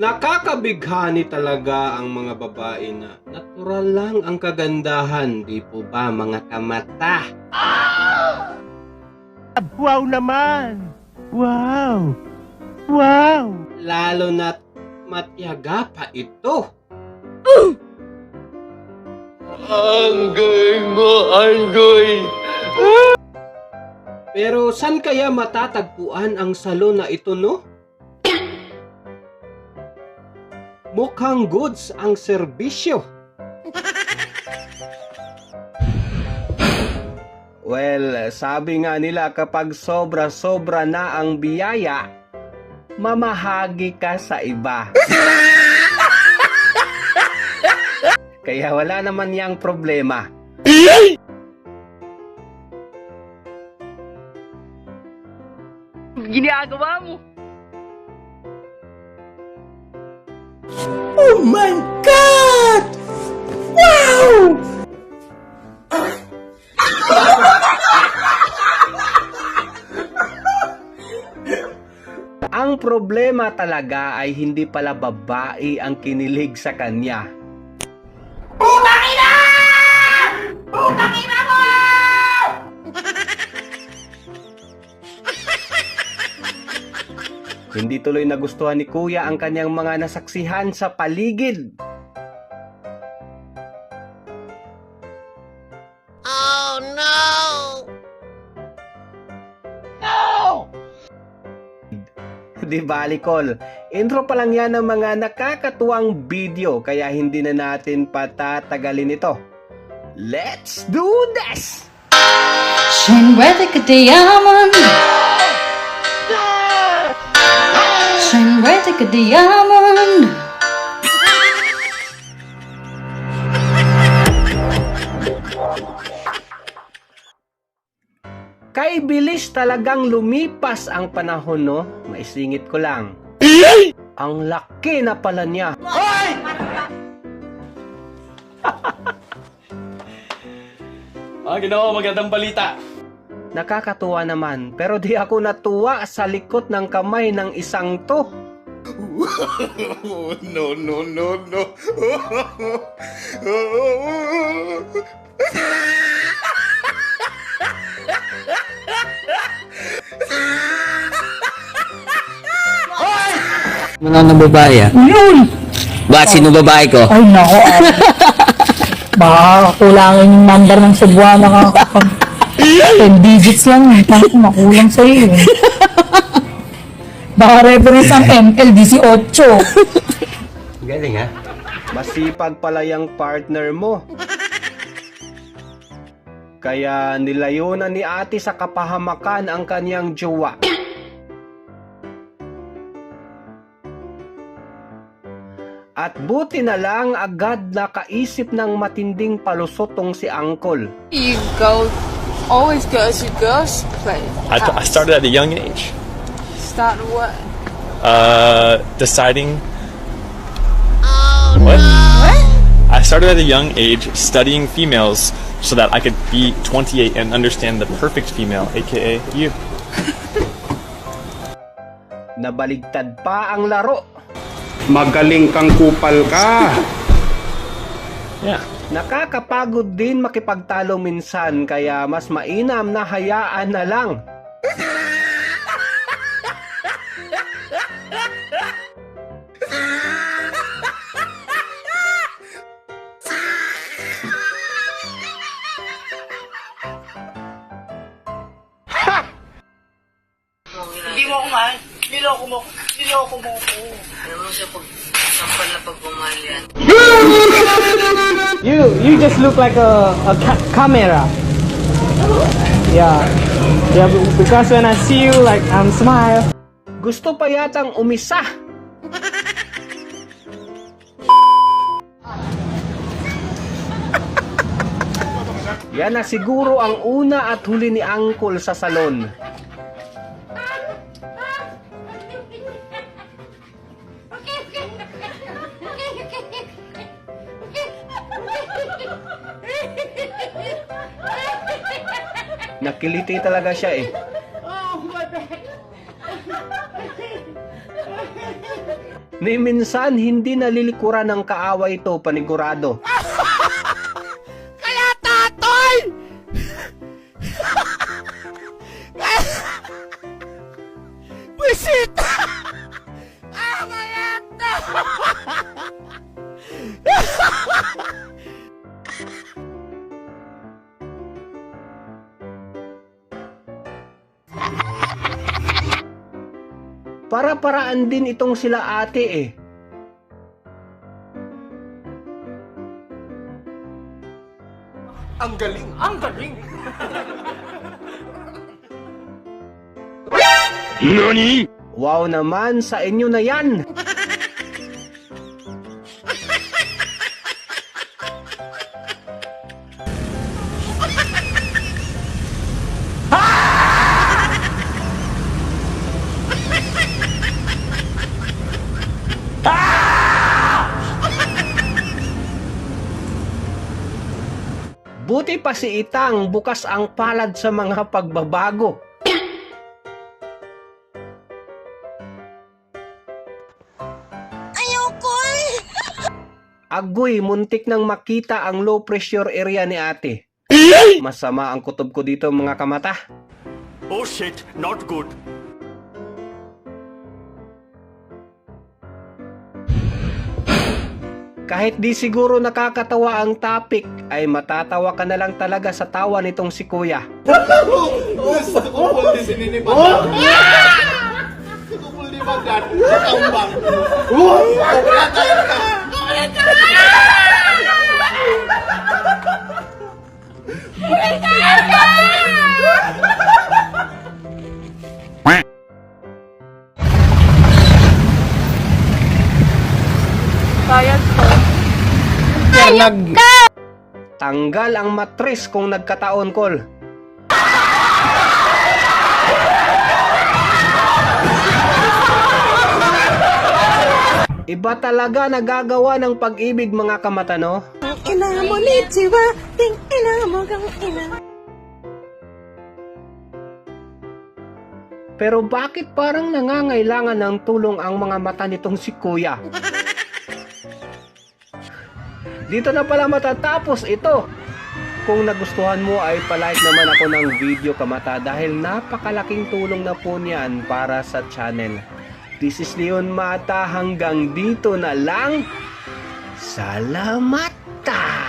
Nakakabighani talaga ang mga babae na natural lang ang kagandahan, di po ba mga kamata? Wow naman! Wow! Wow! Lalo na't matyaga pa ito. Anggoy mo, Anggoy! Pero saan kaya matatagpuan ang salon na ito, no? Mukhang goods ang serbisyo. Well, sabi nga nila kapag sobra-sobra na ang biyaya, mamahagi ka sa iba. Kaya wala naman yang problema. Ginagawa mo! Oh my God! Wow! Ang problema talaga ay hindi pala babae ang kinilig sa kanya. Hindi tuloy nagustuhan ni Kuya ang kanyang mga nasaksihan sa paligid. Di bali, Col. Intro pa lang yan ng mga nakakatuwang video kaya hindi na natin patatagalin ito. Let's do this! Schön wetter diamond. Schön wetter diamond. Kay bilis talagang lumipas ang panahon, no? Maisingit ko lang. Ang laki na pala niya. Ah, ginawa magandang balita. Nakakatuwa naman, pero di ako natuwa sa likot ng kamay ng isang to. Oh, no, no, no, no. Ano na babae ah? Yun! Ba, sino babae ko? Ay, nako. ah. Baka kulangin yung number ng Cebuana ka. 10 digits lang. Bakit makulang sa'yo eh. Baka reference ang ML18. Galing ha? Masipag pala yung partner mo. Kaya nilayunan ni ate sa kapahamakan ang kanyang jowa. At buti na lang agad nakaisip ng matinding palusotong si Uncle. You go, always go to girls' place. I, I started at a young age, Start what? uh, deciding. what? I started at a young age studying females so that I could be 28 and understand the perfect female, aka you. Nabaligtad pa ang laro. Magaling kang kupal ka. Yeah. Nakakapagod din makipagtalo minsan kaya mas mainam na hayaan na lang. Hindi mo ako mahal. Niloko mo. Niloko mo ako. Alam mo siya pag sampal na pagmamahal yan. You just look like a, a ca- camera. Yeah. Yeah, be- because when I see you, like, I'm smile. Gusto pa yatang umisa. Yan na siguro ang una at huli ni Uncle sa salon. Nakiliti talaga siya eh. Ni minsan hindi nalilikuran ng kaaway ito panigurado. Kaya tatoy! Buisit! Ah, mayat Para-paraan din itong sila ate eh. Ang galing! Ang galing! Wow naman sa inyo na yan! Buti pa si Itang bukas ang palad sa mga pagbabago. Ayoko eh! Agoy, muntik nang makita ang low pressure area ni ate. Masama ang kutob ko dito mga kamata. Oh shit, not good. Kahit di siguro nakakatawa ang topic, ay matatawa ka na lang talaga sa tawa nitong si kuya. Bayad Tanggal ang matris kung nagkataon kol. Iba talaga nagagawa ng pag-ibig mga kamata no? Ina mo ni Chiwa, ting ina mo kang ina. Pero bakit parang nangangailangan ng tulong ang mga mata nitong si kuya? Dito na pala matatapos ito. Kung nagustuhan mo ay palike naman ako ng video kamata dahil napakalaking tulong na po niyan para sa channel. This is Leon Mata hanggang dito na lang. Salamat! ta!